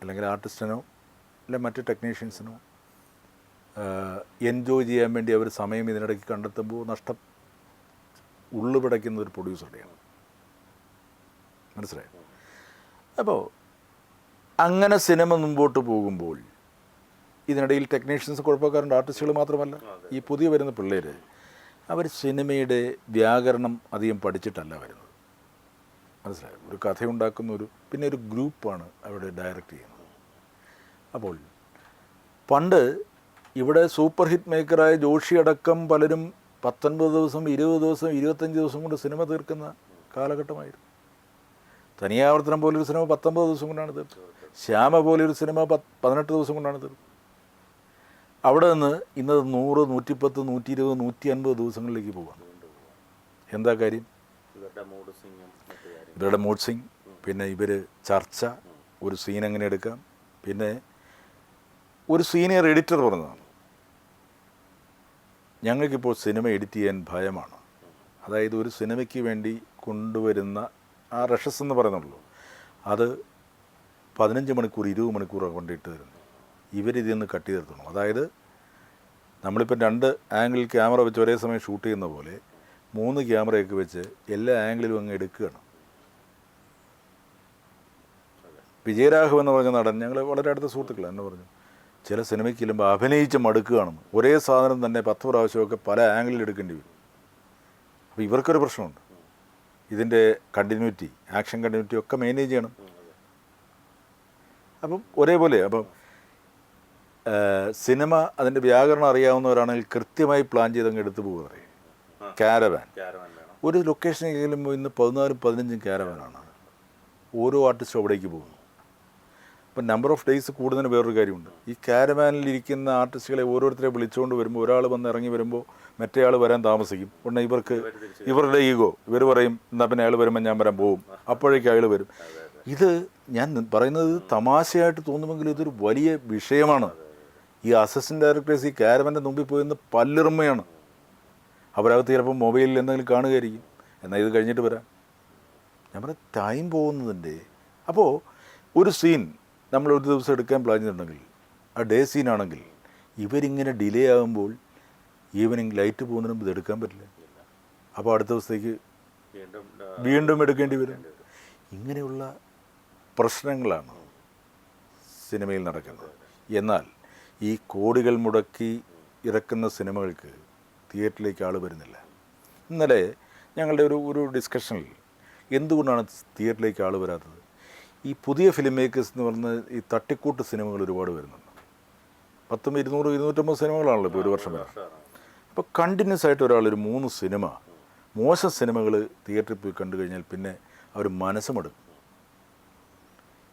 അല്ലെങ്കിൽ ആർട്ടിസ്റ്റിനോ അല്ലെ മറ്റ് ടെക്നീഷ്യൻസിനോ എൻജോയ് ചെയ്യാൻ വേണ്ടി അവർ സമയം ഇതിനിടയ്ക്ക് കണ്ടെത്തുമ്പോൾ നഷ്ടം ഉള്ളുപിടയ്ക്കുന്ന ഒരു പ്രൊഡ്യൂസറുടെയാണ് മനസ്സിലായോ? അപ്പോൾ അങ്ങനെ സിനിമ മുമ്പോട്ട് പോകുമ്പോൾ ഇതിനിടയിൽ ടെക്നീഷ്യൻസ് കുഴപ്പക്കാരുണ്ട് ആർട്ടിസ്റ്റുകൾ മാത്രമല്ല. ഈ പുതിയ വരുന്ന പിള്ളേർ അവർ സിനിമയുടെ വ്യാകരണം അധികം പഠിച്ചിട്ടല്ല വരുന്നത്. മനസ്സിലായോ? ഒരു കഥയുണ്ടാക്കുന്ന ഒരു പിന്നെ ഒരു ഗ്രൂപ്പാണ് അവിടെ ഡയറക്റ്റ് ചെയ്യുന്നത്. അപ്പോൾ പണ്ട് ഇവിടെ സൂപ്പർ ഹിറ്റ് മേക്കറായ ജോഷി അടക്കം പലരും പത്തൊൻപത് ദിവസം ഇരുപത് ദിവസം ഇരുപത്തഞ്ച് ദിവസം കൊണ്ട് സിനിമ തീർക്കുന്ന കാലഘട്ടമായിരുന്നു. തനിയാവർത്തനം പോലൊരു സിനിമ പത്തൊമ്പത് ദിവസം കൊണ്ടാണ് തീർത്തത്. ശ്യാമ പോലൊരു സിനിമ പത്ത് പതിനെട്ട് ദിവസം കൊണ്ടാണ് തീർത്തത്. അവിടെ നിന്ന് ഇന്നത് നൂറ് നൂറ്റിപ്പത്ത് നൂറ്റി ഇരുപത് നൂറ്റി അൻപത് ദിവസങ്ങളിലേക്ക് പോകാം എന്താ കാര്യം? ഇവരുടെ മൂഡ് സിംഗ് പിന്നെ ഇവർ ചർച്ച ഒരു സീൻ എങ്ങനെ എടുക്കാം പിന്നെ ഒരു സീനിയർ എഡിറ്റർ പറഞ്ഞതാണ്. ഞങ്ങൾക്കിപ്പോൾ സിനിമ എഡിറ്റ് ചെയ്യാൻ ഭയമാണ്. അതായത് ഒരു സിനിമയ്ക്ക് വേണ്ടി കൊണ്ടുവരുന്ന ആ റഷസ് എന്ന് പറയുന്നുള്ളൂ അത് പതിനഞ്ച് മണിക്കൂർ ഇരുപത് മണിക്കൂറൊക്കെ കൊണ്ടിട്ട് തരുന്നു. ഇവരിതിൽ നിന്ന് കട്ട് ചെയ്തിരുത്തണം അതായത് നമ്മളിപ്പോൾ രണ്ട് ആംഗിളിൽ ക്യാമറ വെച്ച് ഒരേ സമയം ഷൂട്ട് ചെയ്യുന്ന പോലെ മൂന്ന് ക്യാമറയൊക്കെ വെച്ച് എല്ലാ ആംഗിളിലും അങ്ങ് എടുക്കുകയാണ്. വിജയരാഘവൻ എന്ന് പറഞ്ഞ നടൻ ഞങ്ങൾ വളരെ അടുത്ത സുഹൃത്തുക്കൾ എന്നെ പറഞ്ഞു. ചില സിനിമയ്ക്ക് ചെല്ലുമ്പോൾ അഭിനയിച്ച് മടുക്കുകയാണെന്ന് ഒരേ സാധനം തന്നെ പത്ത് പ്രാവശ്യമൊക്കെ പല ആംഗിളിൽ എടുക്കേണ്ടി വരും. അപ്പോൾ ഇവർക്കൊരു പ്രശ്നമുണ്ട്. ഇതിന്റെ കണ്ടിന്യൂറ്റി ആക്ഷൻ കണ്ടിന്യൂറ്റി ഒക്കെ മാനേജ് ചെയ്യണം. അപ്പം ഒരേപോലെ അപ്പം സിനിമ അതിന്റെ വ്യാകരണം അറിയാവുന്നവരാണെങ്കിൽ കൃത്യമായി പ്ലാൻ ചെയ്തങ്ങ് എടുത്തു പോകുക പറയും. ക്യാരവാൻ ഒരു ലൊക്കേഷനെങ്കിലും ഇന്ന് പതിനാലും പതിനഞ്ചും ക്യാരവാനാണ് ഓരോ ആർട്ടിസ്റ്റും അവിടേക്ക് പോകുന്നു. അപ്പം നമ്പർ ഓഫ് ഡേയ്സ് കൂടുന്നതിന് വേറൊരു കാര്യമുണ്ട്. ഈ കാരവാനിൽ ഇരിക്കുന്ന ആർട്ടിസ്റ്റുകളെ ഓരോരുത്തരെ വിളിച്ചുകൊണ്ട് വരുമ്പോൾ ഒരാൾ വന്ന് ഇറങ്ങി വരുമ്പോൾ മറ്റേ ആൾ വരാൻ താമസിക്കും. ഉടനെ ഇവർക്ക് ഇവരുടെ ഈഗോ ഇവർ പറയും എന്നാൽ പിന്നെ അയാൾ വരുമ്പോൾ ഞാൻ വരാൻ പോകും അപ്പോഴേക്കും അയാൾ വരും. ഇത് ഞാൻ പറയുന്നത് തമാശയായിട്ട് തോന്നുമെങ്കിൽ ഇതൊരു വലിയ വിഷയമാണ്. ഈ അസിസ്റ്റന്റ് ഡയറക്ടേഴ്സ് ഈ ക്യാരവന്റെ മുമ്പിൽ പോയിരുന്ന പല്ലിറുമ്മയാണ്. അവരകത്ത് ചിലപ്പോൾ മൊബൈലിൽ എന്തെങ്കിലും കാണുകയായിരിക്കും. എന്നാൽ ഇത് കഴിഞ്ഞിട്ട് വരാം. ഞാൻ പറയാം ടൈം പോകുന്നതിന്റെ അപ്പോൾ ഒരു സീൻ നമ്മൾ ഒരു ദിവസം എടുക്കാൻ പ്ലാൻ ചെയ്തിട്ടുണ്ടെങ്കിൽ ആ ഡേ സീനാണെങ്കിൽ ഇവരിങ്ങനെ ഡിലേ ആകുമ്പോൾ ഈവനിങ് ലൈറ്റ് പോകുന്നതിന് മുമ്പ് ഇത് എടുക്കാൻ പറ്റില്ല. അപ്പോൾ അടുത്ത ദിവസത്തേക്ക് വീണ്ടും എടുക്കേണ്ടി വരും. ഇങ്ങനെയുള്ള പ്രശ്നങ്ങളാണ് സിനിമയിൽ നടക്കുന്നത്. എന്നാൽ ഈ കോടികൾ മുടക്കി ഇറക്കുന്ന സിനിമകൾക്ക് തിയേറ്ററിലേക്ക് ആൾ വരുന്നില്ല. ഇന്നലെ ഞങ്ങളുടെ ഒരു ഒരു ഡിസ്കഷനിൽ എന്തുകൊണ്ടാണ് തിയേറ്ററിലേക്ക് ആൾ വരാത്തത്? ഈ പുതിയ ഫിലിം മേക്കേഴ്സ് എന്ന് പറഞ്ഞ ഈ തട്ടിക്കൂട്ട് സിനിമകൾ ഒരുപാട് വരുന്നുണ്ട്. പത്തും ഇരുന്നൂറ് ഇരുന്നൂറ്റമ്പത് സിനിമകളാണല്ലോ ഇപ്പോൾ ഒരു വർഷം വരെ. അപ്പോൾ കണ്ടിന്യൂസ് ആയിട്ട് ഒരാൾ ഒരു മൂന്ന് സിനിമ മോശം സിനിമകൾ തിയേറ്ററിൽ പോയി കണ്ടു കഴിഞ്ഞാൽ പിന്നെ അവർ മനസ്സുമെടുക്കും.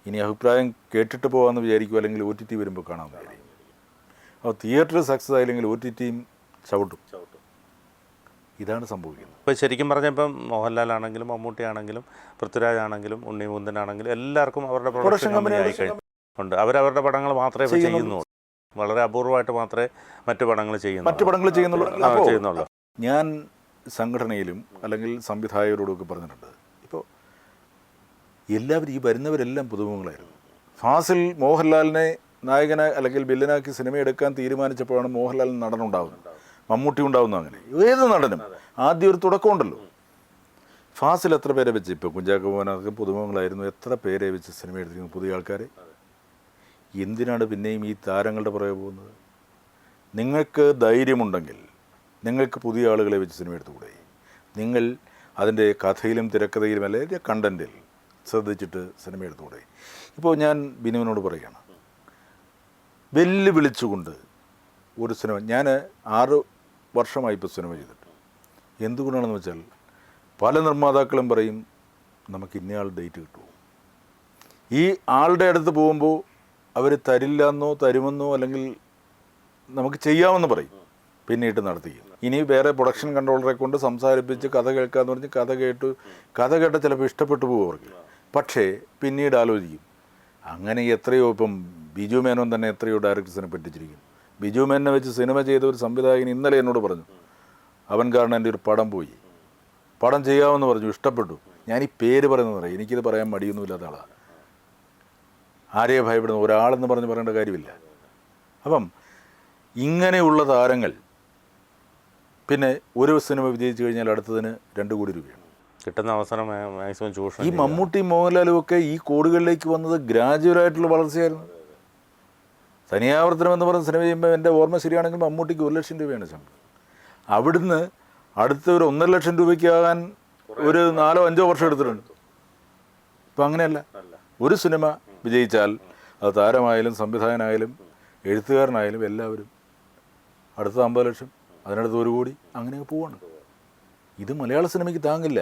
ഇനി അഭിപ്രായം കേട്ടിട്ട് പോകാമെന്ന് വിചാരിക്കും അല്ലെങ്കിൽ ഒ ടി ടി വരുമ്പോൾ കാണാമെന്ന് വിചാരിക്കും അപ്പോൾ തിയേറ്റർ സക്സസ് ആയില്ലെങ്കിൽ ഒ ടി ടിയും ചവിട്ടും. ഇതാണ് സംഭവിക്കുന്നത്. ഇപ്പോൾ ശരിക്കും പറഞ്ഞപ്പം മോഹൻലാൽ ആണെങ്കിലും മമ്മൂട്ടി ആണെങ്കിലും പൃഥ്വിരാജ് ആണെങ്കിലും ഉണ്ണി മുന്തനാണെങ്കിലും എല്ലാവർക്കും അവരുടെ പ്രൊഡക്ഷൻ കമ്പനി ആയി കഴിഞ്ഞിട്ടുണ്ട് അവരവരുടെ പടങ്ങൾ മാത്രമേ ചെയ്യുന്നുള്ളൂ. വളരെ അപൂർവമായിട്ട് മാത്രമേ മറ്റു പടങ്ങൾ ചെയ്യുന്നു മറ്റു പടങ്ങൾ ചെയ്യുന്നുള്ളൂ. ചെയ്യുന്നുള്ളൂ. ഞാൻ സംഘടനയിലും അല്ലെങ്കിൽ സംവിധായകരോടും ഒക്കെ പറഞ്ഞിട്ടുണ്ട്. ഇപ്പോൾ എല്ലാവരും ഈ വരുന്നവരെല്ലാം പുതുമുഖങ്ങളായിരുന്നു. ഫാസിൽ മോഹൻലാലിനെ നായകനെ അല്ലെങ്കിൽ വില്ലനാക്കി സിനിമ എടുക്കാൻ തീരുമാനിച്ചപ്പോഴാണ് മോഹൻലാൽ നടനുണ്ടാവുന്നത്. മമ്മൂട്ടി ഉണ്ടാവുന്ന അങ്ങനെ. ഏത് നടനും? ആദ്യം ഒരു തുടക്കമുണ്ടല്ലോ. ഫാസിൽ എത്ര പേരെ വെച്ച് ഇപ്പോൾ കുഞ്ചാക്കോ മോഹനൊക്കെ പുതുമുഖങ്ങളായിരുന്നു. എത്ര പേരെ വെച്ച് സിനിമ എടുത്തിരിക്കുന്നു പുതിയ ആൾക്കാർ എന്തിനാണ് പിന്നെയും ഈ താരങ്ങളുടെ പുറകെ പോകുന്നത്? നിങ്ങൾക്ക് ധൈര്യമുണ്ടെങ്കിൽ നിങ്ങൾക്ക് പുതിയ ആളുകളെ വെച്ച് സിനിമ എടുത്തുകൂടെ? നിങ്ങൾ അതിന്റെ കഥയിലും തിരക്കഥയിലും അല്ലെങ്കിൽ കണ്ടന്റിൽ ശ്രദ്ധിച്ചിട്ട് സിനിമ എടുത്തുകൂടെ? ഇപ്പോൾ ഞാൻ ബിനുവിനോട് പറയുകയാണ്. വെല്ലുവിളിച്ചുകൊണ്ട് ഒരു സിനിമ. ഞാൻ ആറ് വർഷമായി ഇപ്പോൾ സിനിമ ചെയ്തിട്ട്. എന്തുകൊണ്ടാണെന്ന് വെച്ചാൽ പല നിർമ്മാതാക്കളും പറയും നമുക്ക് ഇന്നയാൾ ഡേറ്റ് കിട്ടുമോ? ഈ ആളുടെ അടുത്ത് പോകുമ്പോൾ അവർ തരില്ല എന്നോ തരുമെന്നോ അല്ലെങ്കിൽ നമുക്ക് ചെയ്യാമെന്ന് പറയും. പിന്നീട് നടത്തി ഇനി വേറെ പ്രൊഡക്ഷൻ കൺട്രോളറെ കൊണ്ട് സംസാരിപ്പിച്ച് കഥ കേൾക്കാമെന്ന് പറഞ്ഞ് കഥ കേട്ട് കഥ കേട്ട ചിലപ്പോൾ ഇഷ്ടപ്പെട്ടു പോകും അവർക്ക് പക്ഷേ പിന്നീട് ആലോചിക്കും അങ്ങനെ എത്രയോ ഇപ്പം ബിജു മേനോൻ തന്നെ എത്രയോ ഡയറക്ടേഴ്സിനെ പറ്റിച്ചിരിക്കും ബിജു മേനെ വെച്ച് സിനിമ ചെയ്ത ഒരു സംവിധായകൻ ഇന്നലെ എന്നോട് പറഞ്ഞു. അവൻ കാരണം എന്റെ ഒരു പടം പോയി. പടം ചെയ്യാമെന്ന് പറഞ്ഞു ഇഷ്ടപ്പെട്ടു. ഞാൻ ഈ പേര് പറയുന്നത് പറയാം. എനിക്കിത് പറയാൻ മടിയൊന്നുമില്ലാത്ത ആളാണ് ആരെയെ ഭയപ്പെടുന്നു? ഒരാളെന്ന് പറഞ്ഞ് പറയേണ്ട കാര്യമില്ല. അപ്പം ഇങ്ങനെയുള്ള താരങ്ങൾ പിന്നെ ഒരു സിനിമ വിജയിച്ചു കഴിഞ്ഞാൽ അടുത്തതിന് രണ്ട് കോടി രൂപയാണ്. കിട്ടുന്ന അവസരം മാക്സിമം ചൂഷണം ഈ മമ്മൂട്ടി മോഹൻലാലും ഒക്കെ ഈ കോടുകളിലേക്ക് വന്നത് ഗ്രാജുവലായിട്ടുള്ള വളർച്ചയായിരുന്നു. തനിയാവർത്തനം എന്ന് പറഞ്ഞ സിനിമ ചെയ്യുമ്പോൾ എന്റെ ഓർമ്മ ശരിയാണെങ്കിൽ മമ്മൂട്ടിക്ക് ഒരു ലക്ഷം രൂപയാണ് ശമ്പളം. അവിടുന്ന് അടുത്ത ഒരു ഒന്നര ലക്ഷം രൂപയ്ക്കാകാൻ ഒരു നാലോ അഞ്ചോ വർഷം എടുത്തിട്ടുണ്ട്. ഇപ്പം അങ്ങനെയല്ല. ഒരു സിനിമ വിജയിച്ചാൽ അത് താരമായാലും സംവിധായകനായാലും എഴുത്തുകാരനായാലും എല്ലാവരും അടുത്ത അമ്പത് ലക്ഷം അതിനടുത്ത് ഒരു കോടി അങ്ങനെ പോവാണ്. ഇത് മലയാള സിനിമയ്ക്ക് താങ്ങില്ല.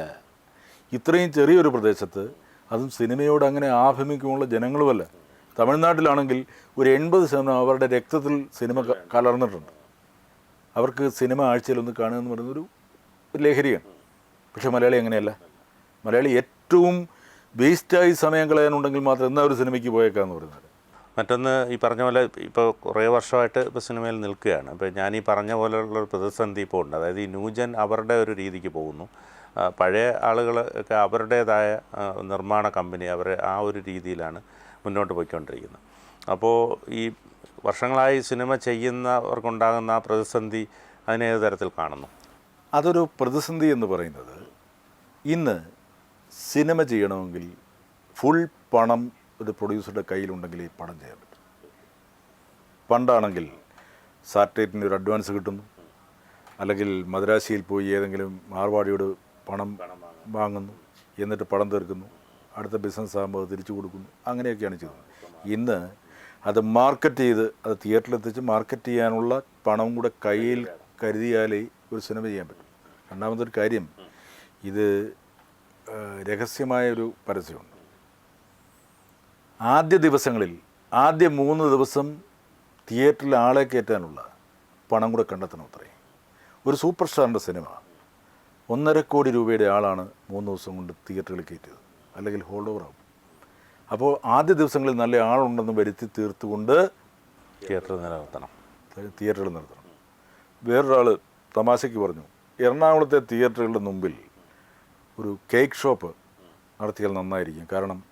ഇത്രയും ചെറിയൊരു പ്രദേശത്ത് അതും സിനിമയോട് അങ്ങനെ ആഭിമുഖ്യമുള്ള ജനങ്ങളുമല്ല. തമിഴ്നാട്ടിലാണെങ്കിൽ ഒരു എൺപത് ശതമാനം അവരുടെ രക്തത്തിൽ സിനിമ കലർന്നിട്ടുണ്ട്. അവർക്ക് സിനിമ ആഴ്ചയിലൊന്ന് കാണുക എന്ന് പറയുന്നൊരു ലഹരിയാണ്. പക്ഷേ മലയാളി അങ്ങനെയല്ല. മലയാളി ഏറ്റവും വേസ്റ്റായി സമയം കളയാനുണ്ടെങ്കിൽ മാത്രം എന്നാ ഒരു സിനിമയ്ക്ക് പോയേക്കാന്ന് പറയുന്നത്? മറ്റൊന്ന് ഈ പറഞ്ഞ പോലെ ഇപ്പോൾ കുറേ വർഷമായിട്ട് ഇപ്പോൾ സിനിമയിൽ നിൽക്കുകയാണ്. ഇപ്പോൾ ഞാൻ ഈ പറഞ്ഞ പോലെയുള്ള ഒരു പ്രതിസന്ധി ഇപ്പോൾ ഉണ്ട് അതായത് ഈ ന്യൂജൻ അവരുടെ ഒരു രീതിക്ക് പോകുന്നു. പഴയ ആളുകൾ ഒക്കെ അവരുടേതായ നിർമ്മാണ കമ്പനി അവർ ആ ഒരു രീതിയിലാണ് മുന്നോട്ട് പോയിക്കൊണ്ടിരിക്കുന്നത് അപ്പോൾ ഈ വർഷങ്ങളായി സിനിമ ചെയ്യുന്നവർക്കുണ്ടാകുന്ന ആ പ്രതിസന്ധി അതിനെ ഏത് തരത്തിൽ കാണുന്നു? അതൊരു പ്രതിസന്ധി എന്ന് പറയുന്നത് ഇന്ന് സിനിമ ചെയ്യണമെങ്കിൽ ഫുൾ പണം ഒരു പ്രൊഡ്യൂസറുടെ കയ്യിലുണ്ടെങ്കിൽ ഈ പണം ചെയ്യാൻ പറ്റും. പണ്ടാണെങ്കിൽ സാറ്റലൈറ്റിന് ഒരു അഡ്വാൻസ് കിട്ടുന്നു. അല്ലെങ്കിൽ മദ്രാശിയിൽ പോയി ഏതെങ്കിലും മാർവാടിയോട് പണം വാങ്ങുന്നു. എന്നിട്ട് പണം തീർക്കുന്നു. അടുത്ത ബിസിനസ് ആകുമ്പോൾ അത് തിരിച്ചു കൊടുക്കുന്നു. അങ്ങനെയൊക്കെയാണ് ചെയ്തത്. ഇന്ന് അത് മാർക്കറ്റ് ചെയ്ത് അത് തിയേറ്ററിലെത്തിച്ച് മാർക്കറ്റ് ചെയ്യാനുള്ള പണം കൂടെ കയ്യിൽ കരുതിയാലേ ഒരു സിനിമ ചെയ്യാൻ പറ്റും. രണ്ടാമതൊരു കാര്യം ഇത് രഹസ്യമായ ഒരു പരസ്യമുണ്ട്. ആദ്യ ദിവസങ്ങളിൽ ആദ്യ മൂന്ന് ദിവസം തിയേറ്ററിൽ ആളെ കയറ്റാനുള്ള പണം കൂടെ കണ്ടെത്തണം അത്രയും ഒരു സൂപ്പർ സ്റ്റാറിന്റെ സിനിമ ഒന്നര കോടി രൂപയുടെ ആളാണ് മൂന്ന് ദിവസം കൊണ്ട് തിയേറ്ററിൽ കയറ്റിയത്. അല്ലെങ്കിൽ ഹോൾഡ് ഓവർ ആവും അപ്പോൾ ആദ്യ ദിവസങ്ങളിൽ നല്ല ആളുണ്ടെന്ന് വരുത്തി തീർത്തുകൊണ്ട് തിയേറ്റർ നിലനിർത്തണം. തിയേറ്ററിൽ നിർത്തണം വേറൊരാൾ തമാശയ്ക്ക് പറഞ്ഞു എറണാകുളത്തെ തിയേറ്ററുകളുടെ മുമ്പിൽ ഒരു കേക്ക് ഷോപ്പ് നടത്തിയാൽ നന്നായിരിക്കും. കാരണം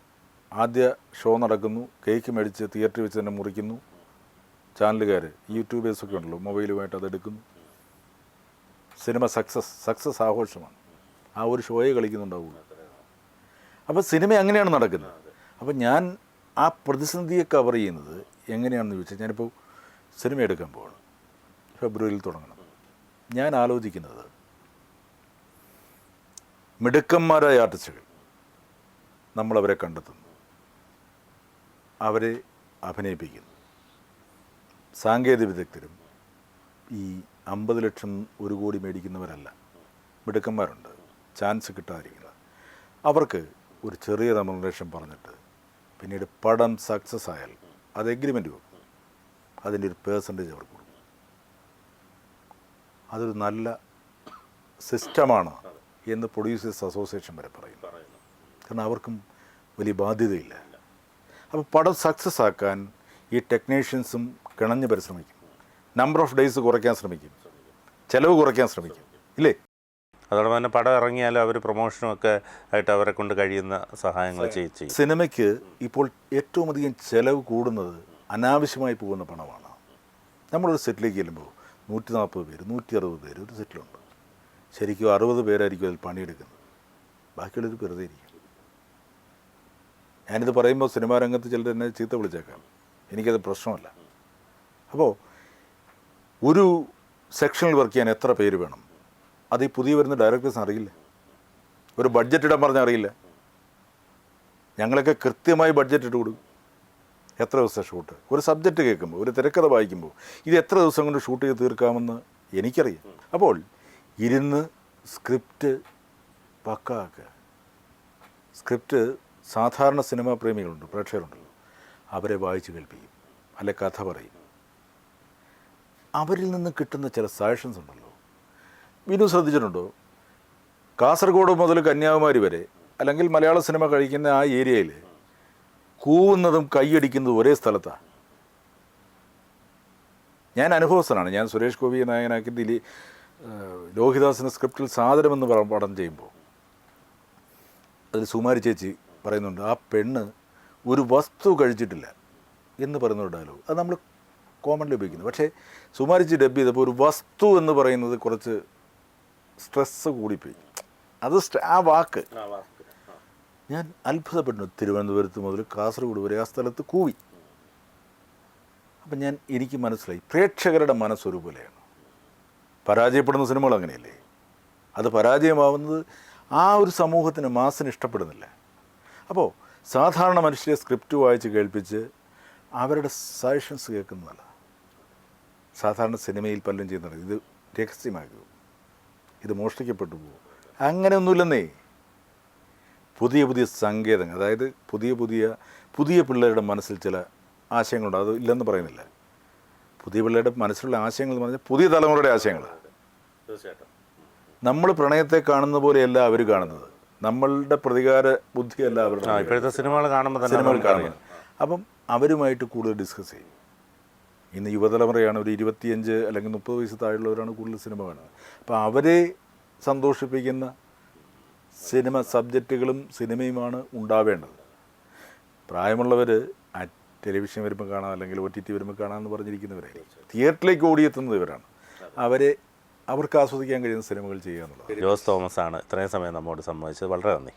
ആദ്യ ഷോ നടക്കുന്നു കേക്ക് മേടിച്ച് തിയേറ്ററിൽ വെച്ച് തന്നെ മുറിക്കുന്നു. ചാനലുകാർ യൂട്യൂബേഴ്സൊക്കെ ഉണ്ടല്ലോ മൊബൈലുമായിട്ട് അതെടുക്കുന്നു. സിനിമ സക്സസ് സക്സസ് ആഘോഷമാണ്. ആ ഒരു ഷോയെ കളിക്കുന്നുണ്ടാവുള്ളൂ. അപ്പോൾ സിനിമ അങ്ങനെയാണ് നടക്കുന്നത്? അപ്പോൾ ഞാൻ ആ പ്രതിസന്ധിയെ കവർ ചെയ്യുന്നത് എങ്ങനെയാണെന്ന് ചോദിച്ചാൽ ഞാനിപ്പോൾ സിനിമ എടുക്കാൻ പോവാണ്. ഫെബ്രുവരിയിൽ തുടങ്ങണം. ഞാൻ ആലോചിക്കുന്നത് മിടുക്കന്മാരായ ആർട്ടിസ്റ്റുകൾ നമ്മളവരെ കണ്ടെത്തുന്നു. അവരെ അഭിനയിപ്പിക്കുന്നു. സാങ്കേതിക വിദഗ്ധരും ഈ അമ്പത് ലക്ഷം ഒരു കോടി മേടിക്കുന്നവരല്ല. മിടുക്കന്മാരുണ്ട്. ചാൻസ് കിട്ടാതിരിക്കുന്നത്. അവർക്ക് ഒരു ചെറിയ റെമുനറേഷൻ പറഞ്ഞിട്ട് പിന്നീട് പടം സക്സസ് ആയാൽ അത് എഗ്രിമെന്റ് വെക്കും. അതിന്റെ ഒരു പേഴ്സന്റേജ് അവർക്ക് കൊടുക്കും അതൊരു നല്ല സിസ്റ്റമാണ് എന്ന് പ്രൊഡ്യൂസേഴ്സ് അസോസിയേഷൻ വരെ പറയും കാരണം അവർക്കും വലിയ ബാധ്യതയില്ല. അപ്പോൾ പടം സക്സസ് ആക്കാൻ ഈ ടെക്നീഷ്യൻസും കിണഞ്ഞ് പരിശ്രമിക്കും. നമ്പർ ഓഫ് ഡേയ്സ് കുറയ്ക്കാൻ ശ്രമിക്കും. ചിലവ് കുറയ്ക്കാൻ ശ്രമിക്കും. ഇല്ലേ? അതോടൊപ്പം തന്നെ പടം ഇറങ്ങിയാലും അവർ പ്രൊമോഷനും ഒക്കെ ആയിട്ട് അവരെ കൊണ്ട് കഴിയുന്ന സഹായങ്ങൾ ചെയ്യും. സിനിമയ്ക്ക് ഇപ്പോൾ ഏറ്റവും അധികം ചിലവ് കൂടുന്നത് അനാവശ്യമായി പോകുന്ന പണമാണ്. നമ്മളൊരു സെറ്റിലേക്ക് ചെല്ലുമ്പോൾ നൂറ്റി നാൽപ്പത് പേര് നൂറ്റി അറുപത് പേര് ഒരു സെറ്റിലുണ്ട്. ശരിക്കും അറുപത് പേരായിരിക്കും അതിൽ പണിയെടുക്കുന്നത്. ബാക്കിയുള്ളവർ വെറുതെ ഇരിക്കും. ഞാനിത് പറയുമ്പോൾ സിനിമാ രംഗത്ത് ചിലർ എന്നെ ചീത്ത വിളിച്ചേക്കാം. എനിക്കത് പ്രശ്നമല്ല. അപ്പോൾ ഒരു സെക്ഷനിൽ വർക്ക് ചെയ്യാൻ എത്ര പേര് വേണം? അത് ഈ പുതിയ വരുന്ന ഡയറക്ടേഴ്സിന് അറിയില്ല. ഒരു ബഡ്ജറ്റ് ഇടാൻ പറഞ്ഞാൽ അറിയില്ല. ഞങ്ങളൊക്കെ കൃത്യമായി ബഡ്ജറ്റ് ഇട്ട് കൊടുക്കും. എത്ര ദിവസം ഷൂട്ട് ഒരു സബ്ജക്റ്റ് കേൾക്കുമ്പോൾ ഒരു തിരക്കഥ വായിക്കുമ്പോൾ ഇത് എത്ര ദിവസം കൊണ്ട് ഷൂട്ട് ചെയ്ത് തീർക്കാമെന്ന് എനിക്കറിയാം. അപ്പോൾ ഇരുന്ന് സ്ക്രിപ്റ്റ് പക്കാക്കുക സ്ക്രിപ്റ്റ് സാധാരണ സിനിമാ പ്രേമികളുണ്ട് പ്രേക്ഷകരുണ്ടല്ലോ. അവരെ വായിച്ച് കേൾപ്പിക്കും അല്ലെ കഥ പറയും. അവരിൽ നിന്ന് കിട്ടുന്ന ചില സജഷൻസ് ഉണ്ടല്ലോ. വിനു ശ്രദ്ധിച്ചിട്ടുണ്ടോ? കാസർഗോഡ് മുതൽ കന്യാകുമാരി വരെ അല്ലെങ്കിൽ മലയാള സിനിമ കഴിക്കുന്ന ആ ഏരിയയിൽ കൂവുന്നതും കൈയടിക്കുന്നതും ഒരേ സ്ഥലത്താണ് ഞാൻ അനുഭവസ്ഥനാണ്. ഞാൻ സുരേഷ് ഗോപി നായകനാക്കി ദിലീ ലോഹിദാസിന്റെ സ്ക്രിപ്റ്റിൽ സാധനമെന്ന് പറ- പടം ചെയ്യുമ്പോൾ അതിൽ സുമാരി ചേച്ചി പറയുന്നുണ്ട് ആ പെണ്ണ് ഒരു വസ്തു കഴിച്ചിട്ടില്ല എന്ന് പറയുന്ന ഒരു ഡയലോഗ് അത് നമ്മൾ കോമൺലി ഉപയോഗിക്കുന്നു. പക്ഷേ സുമാരിച്ച് ഡബ് ചെയ്തപ്പോൾ ഒരു വസ്തു എന്ന് പറയുന്നത് കുറച്ച് സ്ട്രെസ്സ് കൂടിപ്പോയി. അത് ആ വാക്ക്. ഞാൻ അത്ഭുതപ്പെടുന്നു തിരുവനന്തപുരത്ത് മുതൽ കാസർഗോഡ് വരെ ആ സ്ഥലത്ത് കൂവി. അപ്പം ഞാൻ എനിക്ക് മനസ്സിലായി പ്രേക്ഷകരുടെ മനസ്സൊരുപോലെയാണ് പരാജയപ്പെടുന്ന സിനിമകൾ അങ്ങനെയല്ലേ? അത് പരാജയമാവുന്നത് ആ ഒരു സമൂഹത്തിന് മാസിന് ഇഷ്ടപ്പെടുന്നില്ല. അപ്പോൾ സാധാരണ മനുഷ്യരെ സ്ക്രിപ്റ്റ് വായിച്ച് കേൾപ്പിച്ച് അവരുടെ സജഷൻസ് കേൾക്കുന്നതല്ല. സാധാരണ സിനിമയിൽ പലരും ചെയ്യുന്നുണ്ട് ഇത് രഹസ്യമാക്കൂ ഇത് മോഷ്ടിക്കപ്പെട്ടു പോകും. അങ്ങനെയൊന്നുമില്ലെന്നേ. പുതിയ പുതിയ സങ്കേതങ്ങൾ അതായത് പുതിയ പുതിയ പുതിയ പിള്ളേരുടെ മനസ്സിൽ ചില ആശയങ്ങളുണ്ട്. അത് ഇല്ലെന്ന് പറയുന്നില്ല. പുതിയ പിള്ളേരുടെ മനസ്സിലുള്ള ആശയങ്ങൾ എന്ന് പറഞ്ഞാൽ പുതിയ തലമുറയുടെ ആശയങ്ങളാണ് തീർച്ചയായിട്ടും. നമ്മൾ പ്രണയത്തെ കാണുന്ന പോലെയല്ല അവർ കാണുന്നത്. നമ്മളുടെ പ്രതികാര ബുദ്ധിയല്ല അവരുടെ ഇപ്പോഴത്തെ സിനിമകൾ കാണുമ്പോൾ സിനിമകൾ കാണുന്നത്. അപ്പം അവരുമായിട്ട് കൂടുതൽ ഡിസ്കസ് ചെയ്യും. ഇന്ന് യുവതലമുറയാണ് ഒരു ഇരുപത്തിയഞ്ച് അല്ലെങ്കിൽ മുപ്പത് വയസ്സ് താഴെയുള്ളവരാണ് കൂടുതൽ സിനിമ കാണുന്നത്. അപ്പോൾ അവരെ സന്തോഷിപ്പിക്കുന്ന സിനിമ സബ്ജക്റ്റുകളും സിനിമയുമാണ് ഉണ്ടാവേണ്ടത്. പ്രായമുള്ളവർ ടെലിവിഷൻ വരുമ്പോൾ കാണാം അല്ലെങ്കിൽ ഒ ടി ടി വരുമ്പോൾ കാണാമെന്ന് പറഞ്ഞിരിക്കുന്നവരായിരിക്കും തിയേറ്ററിലേക്ക് ഓടിയെത്തുന്നത് ഇവരാണ്. അവരെ അവർക്ക് ആസ്വദിക്കാൻ കഴിയുന്ന സിനിമകൾ ചെയ്യുക എന്നുള്ളത് ജോസ് തോമസ് ആണ് ഇത്രയും സമയം നമ്മോട് സംബന്ധിച്ചത് വളരെ നന്ദി.